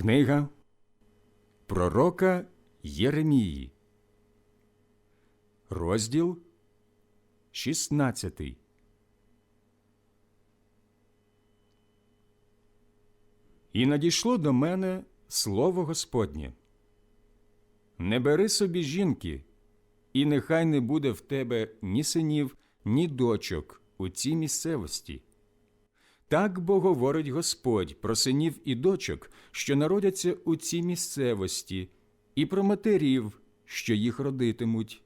Книга Пророка Єремії, розділ 16. І надійшло до мене слово Господнє. Не бери собі жінки, і нехай не буде в тебе ні синів, ні дочок у цій місцевості. Так бо говорить Господь про синів і дочок, що народяться у цій місцевості, і про матерів, що їх родитимуть,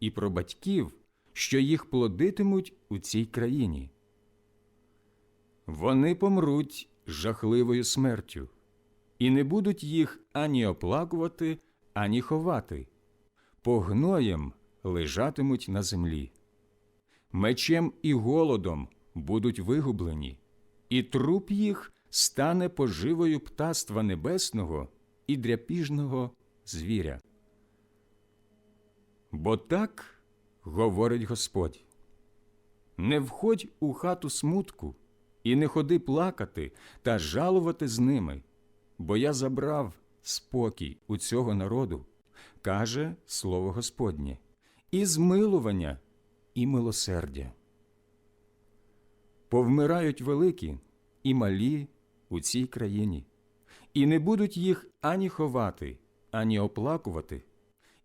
і про батьків, що їх плодитимуть у цій країні. Вони помруть жахливою смертю, і не будуть їх ані оплакувати, ані ховати, погноєм лежатимуть на землі. Мечем і голодом будуть вигублені і труп їх стане поживою птаства небесного і дряпіжного звіря. Бо так говорить Господь не входь у хату смутку, і не ходи плакати та жалувати з ними, бо я забрав спокій у цього народу, каже слово Господнє, і змилування, і милосердя повмирають великі і малі у цій країні, і не будуть їх ані ховати, ані оплакувати,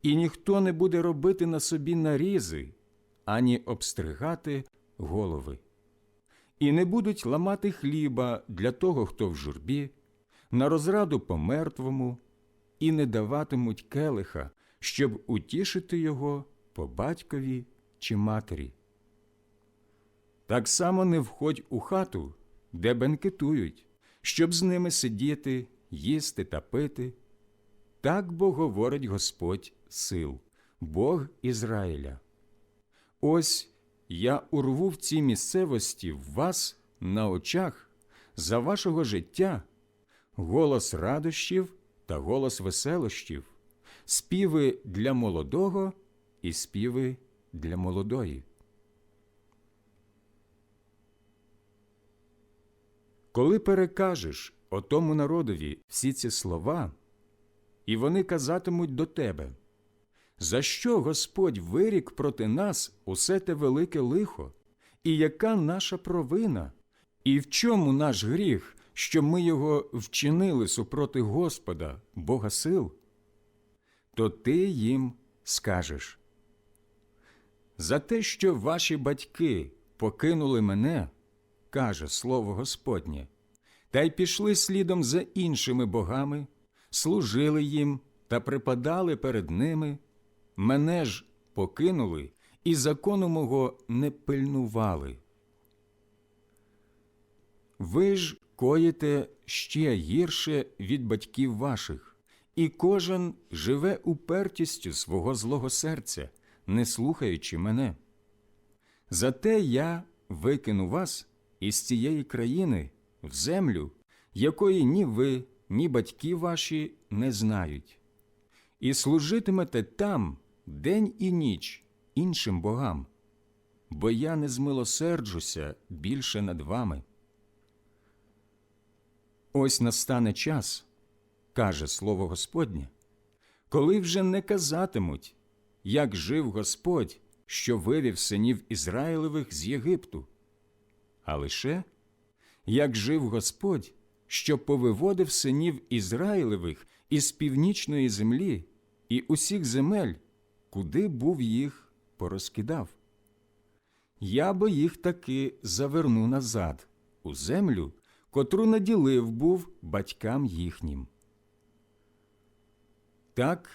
і ніхто не буде робити на собі нарізи, ані обстригати голови, і не будуть ламати хліба для того, хто в журбі, на розраду по мертвому, і не даватимуть келиха, щоб утішити його по батькові чи матері. Так само не входь у хату, де бенкетують, щоб з ними сидіти, їсти та пити. Так бо говорить Господь сил, Бог Ізраїля. Ось я урву в цій місцевості вас на очах за вашого життя голос радощів та голос веселощів, співи для молодого і співи для молодої. Коли перекажеш отому народові всі ці слова, і вони казатимуть до тебе, за що Господь вирік проти нас усе те велике лихо, і яка наша провина, і в чому наш гріх, що ми його вчинили супроти Господа, Бога сил, то ти їм скажеш. За те, що ваші батьки покинули мене каже слово Господнє, та й пішли слідом за іншими богами, служили їм та припадали перед ними, мене ж покинули і закону мого не пильнували. Ви ж коїте ще гірше від батьків ваших, і кожен живе упертістю свого злого серця, не слухаючи мене. Зате я викину вас із цієї країни в землю, якої ні ви, ні батьки ваші не знають, і служитимете там день і ніч іншим богам, бо я не змилосерджуся більше над вами. Ось настане час, каже слово Господнє, коли вже не казатимуть, як жив Господь, що вивів синів Ізраїлевих з Єгипту а лише як жив Господь, що повиводив синів Ізраїлевих із північної землі і усіх земель, куди був їх порозкидав. Я бо їх таки заверну назад, у землю, котру наділив був батькам їхнім. Так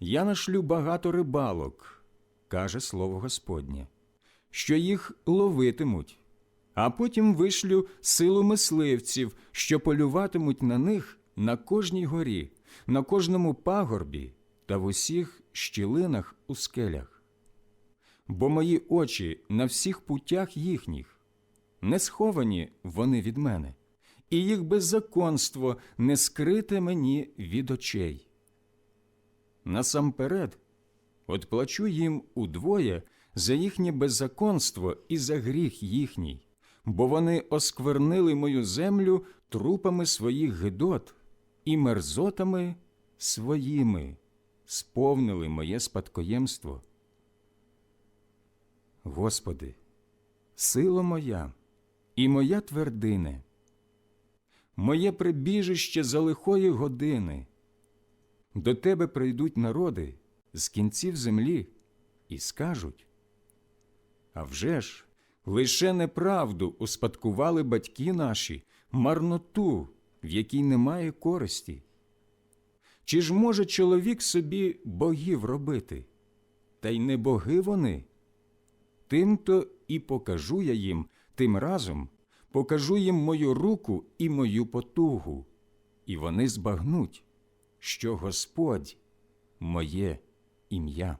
я нашлю багато рибалок, каже слово Господнє, що їх ловитимуть а потім вишлю силу мисливців, що полюватимуть на них на кожній горі, на кожному пагорбі та в усіх щілинах у скелях. Бо мої очі на всіх путях їхніх, не сховані вони від мене, і їх беззаконство не скрите мені від очей. Насамперед, отплачу їм удвоє за їхнє беззаконство і за гріх їхній бо вони осквернили мою землю трупами своїх гидот і мерзотами своїми сповнили моє спадкоємство. Господи, сила моя і моя твердине, моє прибіжище за лихої години. До тебе прийдуть народи з кінців землі і скажуть А вже ж, лише неправду успадкували батьки наші, марноту, в якій немає користі. Чи ж може чоловік собі богів робити? Та й не боги вони. Тим-то і покажу я їм тим разом, покажу їм мою руку і мою потугу, і вони збагнуть, що Господь моє ім'я.